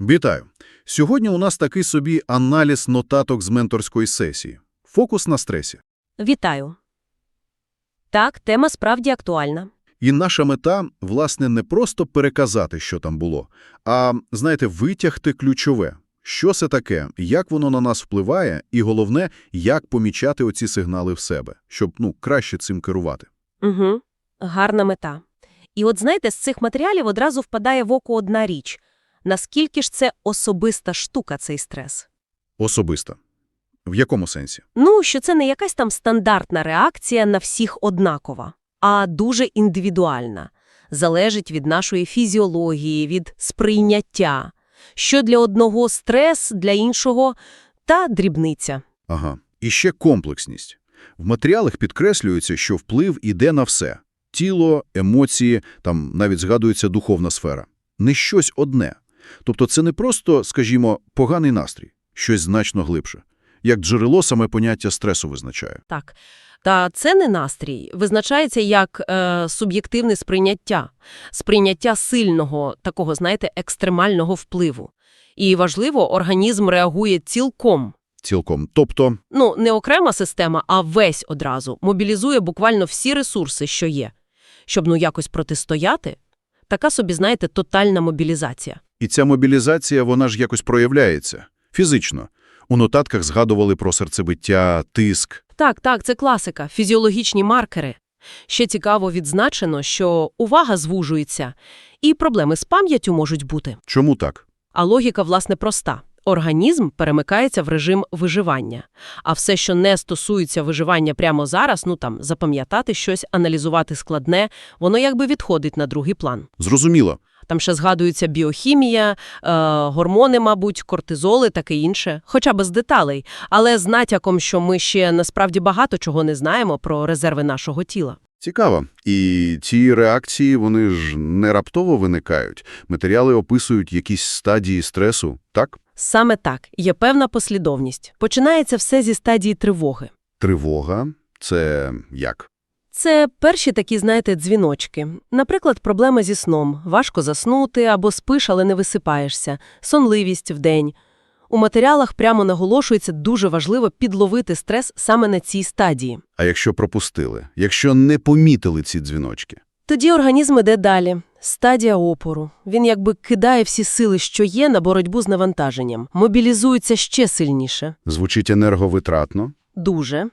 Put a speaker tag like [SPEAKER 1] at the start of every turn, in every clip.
[SPEAKER 1] Вітаю! Сьогодні у нас такий собі аналіз нотаток з менторської сесії. Фокус на стресі.
[SPEAKER 2] Вітаю. Так, тема справді актуальна.
[SPEAKER 1] І наша мета, власне, не просто переказати, що там було, а, знаєте, витягти ключове. Що це таке, як воно на нас впливає, і головне, як помічати оці сигнали в себе, щоб, ну, краще цим керувати.
[SPEAKER 2] Угу. Гарна мета. І от знаєте, з цих матеріалів одразу впадає в око одна річ. Наскільки ж це особиста штука, цей стрес?
[SPEAKER 1] Особисто. В якому сенсі?
[SPEAKER 2] Ну, що це не якась там стандартна реакція на всіх однакова, а дуже індивідуальна. Залежить від нашої фізіології, від сприйняття. Що для одного стрес, для іншого – та дрібниця.
[SPEAKER 1] Ага. І ще комплексність. В матеріалах підкреслюється, що вплив іде на все. Тіло, емоції, там навіть згадується духовна сфера. Не щось одне. Тобто це не просто, скажімо, поганий настрій, щось значно глибше. Як джерело саме поняття стресу визначає.
[SPEAKER 2] Так. Та це не настрій. Визначається як е, суб'єктивне сприйняття. Сприйняття сильного, такого, знаєте, екстремального впливу. І важливо, організм реагує цілком.
[SPEAKER 1] Цілком. Тобто,
[SPEAKER 2] Ну, не окрема система, а весь одразу. Мобілізує буквально всі ресурси, що є. Щоб, ну, якось протистояти, така собі, знаєте, тотальна мобілізація.
[SPEAKER 1] І ця мобілізація, вона ж якось проявляється. Фізично. У нотатках згадували про серцебиття, тиск.
[SPEAKER 2] Так, так, це класика, фізіологічні маркери. Ще цікаво відзначено, що увага звужується, і проблеми з пам'яттю можуть бути.
[SPEAKER 1] Чому так?
[SPEAKER 2] А логіка, власне, проста. Організм перемикається в режим виживання. А все, що не стосується виживання прямо зараз, ну там, запам'ятати щось, аналізувати складне, воно якби відходить на другий план.
[SPEAKER 1] Зрозуміло.
[SPEAKER 2] Там ще згадується біохімія, е, гормони, мабуть, кортизоли, таке інше, хоча без деталей, але з натяком, що ми ще насправді багато чого не знаємо про резерви нашого тіла.
[SPEAKER 1] Цікаво. І ці реакції, вони ж не раптово виникають. Матеріали описують якісь стадії стресу, так?
[SPEAKER 2] Саме так, є певна послідовність. Починається все зі стадії тривоги.
[SPEAKER 1] Тривога – це як?
[SPEAKER 2] Це перші такі, знаєте, дзвіночки. Наприклад, проблема зі сном. Важко заснути або спиш, але не висипаєшся. Сонливість вдень. У матеріалах прямо наголошується дуже важливо підловити стрес саме на цій стадії.
[SPEAKER 1] А якщо пропустили? Якщо не помітили ці дзвіночки?
[SPEAKER 2] Тоді організм іде далі. Стадія опору. Він якби кидає всі сили, що є, на боротьбу з навантаженням. Мобілізується ще сильніше.
[SPEAKER 1] Звучить енерговитратно.
[SPEAKER 2] Дуже.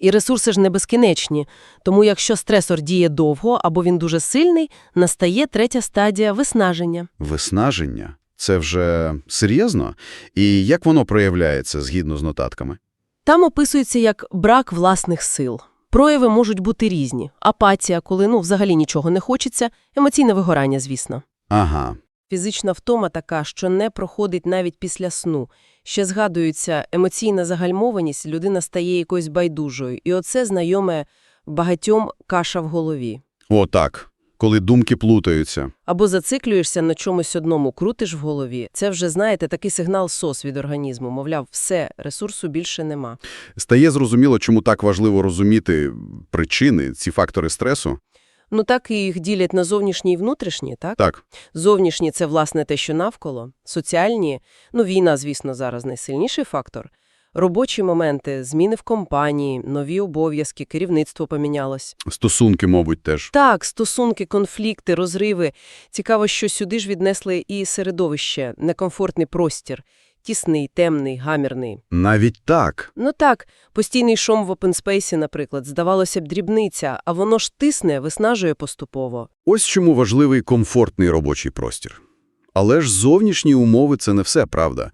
[SPEAKER 2] І ресурси ж не безкінечні. Тому якщо стресор діє довго або він дуже сильний, настає третя стадія виснаження.
[SPEAKER 1] Виснаження – це вже серйозно? І як воно проявляється згідно з нотатками?
[SPEAKER 2] Там описується як брак власних сил. Прояви можуть бути різні. Апатія, коли ну взагалі нічого не хочеться, емоційне вигорання, звісно.
[SPEAKER 1] Ага.
[SPEAKER 2] Фізична втома така, що не проходить навіть після сну. Ще згадується емоційна загальмованість, людина стає якоюсь байдужою. І оце знайоме багатьом каша в голові.
[SPEAKER 1] О, так. Коли думки плутаються.
[SPEAKER 2] Або зациклюєшся на чомусь одному, крутиш в голові. Це вже, знаєте, такий сигнал СОС від організму. Мовляв, все, ресурсу більше нема.
[SPEAKER 1] Стає зрозуміло, чому так важливо розуміти причини, ці фактори стресу?
[SPEAKER 2] Ну так і їх ділять на зовнішні і внутрішні, так?
[SPEAKER 1] Так.
[SPEAKER 2] Зовнішні – це, власне, те, що навколо. Соціальні – ну, війна, звісно, зараз найсильніший фактор. Робочі моменти, зміни в компанії, нові обов'язки, керівництво помінялось.
[SPEAKER 1] Стосунки, мабуть, теж.
[SPEAKER 2] Так, стосунки, конфлікти, розриви. Цікаво, що сюди ж віднесли і середовище, некомфортний простір. Тісний, темний, гамірний.
[SPEAKER 1] Навіть так.
[SPEAKER 2] Ну так, постійний шум в опенспейсі, наприклад, здавалося б дрібниця, а воно ж тисне, виснажує поступово.
[SPEAKER 1] Ось чому важливий комфортний робочий простір. Але ж зовнішні умови – це не все, правда?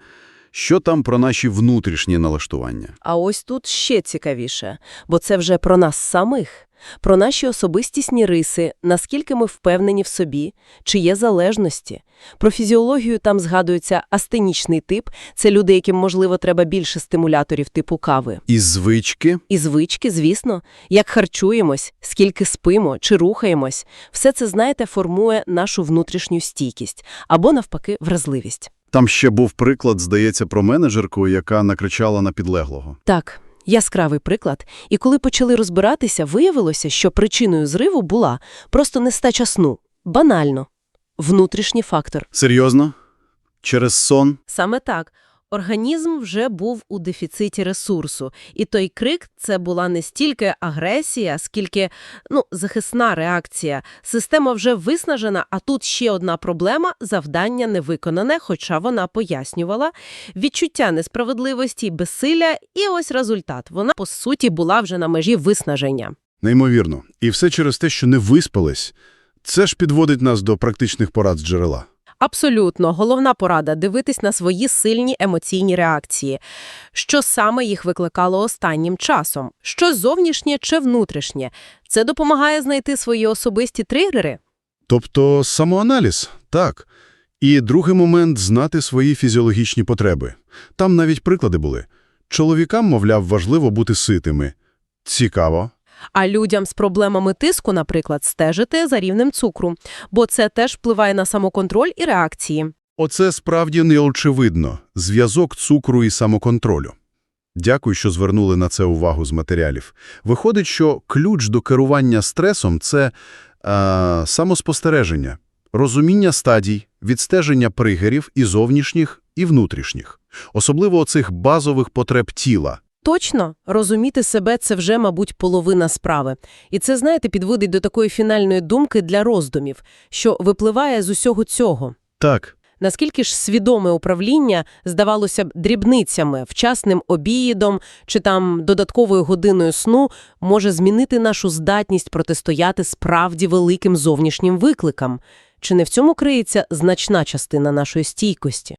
[SPEAKER 1] Що там про наші внутрішні налаштування?
[SPEAKER 2] А ось тут ще цікавіше, бо це вже про нас самих, про наші особистісні риси, наскільки ми впевнені в собі, чи є залежності. Про фізіологію там згадується астенічний тип – це люди, яким, можливо, треба більше стимуляторів типу кави.
[SPEAKER 1] І звички?
[SPEAKER 2] І звички, звісно, як харчуємось, скільки спимо чи рухаємось, все це, знаєте, формує нашу внутрішню стійкість або, навпаки, вразливість.
[SPEAKER 1] Там ще був приклад, здається, про менеджерку, яка накричала на підлеглого.
[SPEAKER 2] Так, яскравий приклад. І коли почали розбиратися, виявилося, що причиною зриву була просто нестача сну. Банально. Внутрішній фактор.
[SPEAKER 1] Серйозно? Через сон?
[SPEAKER 2] Саме так. Організм вже був у дефіциті ресурсу, і той крик – це була не стільки агресія, скільки ну, захисна реакція. Система вже виснажена, а тут ще одна проблема – завдання не виконане, хоча вона пояснювала. Відчуття несправедливості, безсилля і ось результат. Вона, по суті, була вже на межі виснаження.
[SPEAKER 1] Неймовірно. І все через те, що не виспались. Це ж підводить нас до практичних порад з джерела.
[SPEAKER 2] Абсолютно. Головна порада – дивитись на свої сильні емоційні реакції. Що саме їх викликало останнім часом? Що зовнішнє чи внутрішнє? Це допомагає знайти свої особисті тригери?
[SPEAKER 1] Тобто самоаналіз, так. І другий момент – знати свої фізіологічні потреби. Там навіть приклади були. Чоловікам, мовляв, важливо бути ситими. Цікаво.
[SPEAKER 2] А людям з проблемами тиску, наприклад, стежити за рівнем цукру, бо це теж впливає на самоконтроль і реакції.
[SPEAKER 1] Оце справді неочевидно – зв'язок цукру і самоконтролю. Дякую, що звернули на це увагу з матеріалів. Виходить, що ключ до керування стресом – це е, самоспостереження, розуміння стадій, відстеження пригерів і зовнішніх, і внутрішніх. Особливо оцих базових потреб тіла.
[SPEAKER 2] Точно, розуміти себе – це вже, мабуть, половина справи. І це, знаєте, підводить до такої фінальної думки для роздумів, що випливає з усього цього.
[SPEAKER 1] Так.
[SPEAKER 2] Наскільки ж свідоме управління, здавалося б, дрібницями, вчасним обідом чи там додатковою годиною сну може змінити нашу здатність протистояти справді великим зовнішнім викликам? Чи не в цьому криється значна частина нашої стійкості?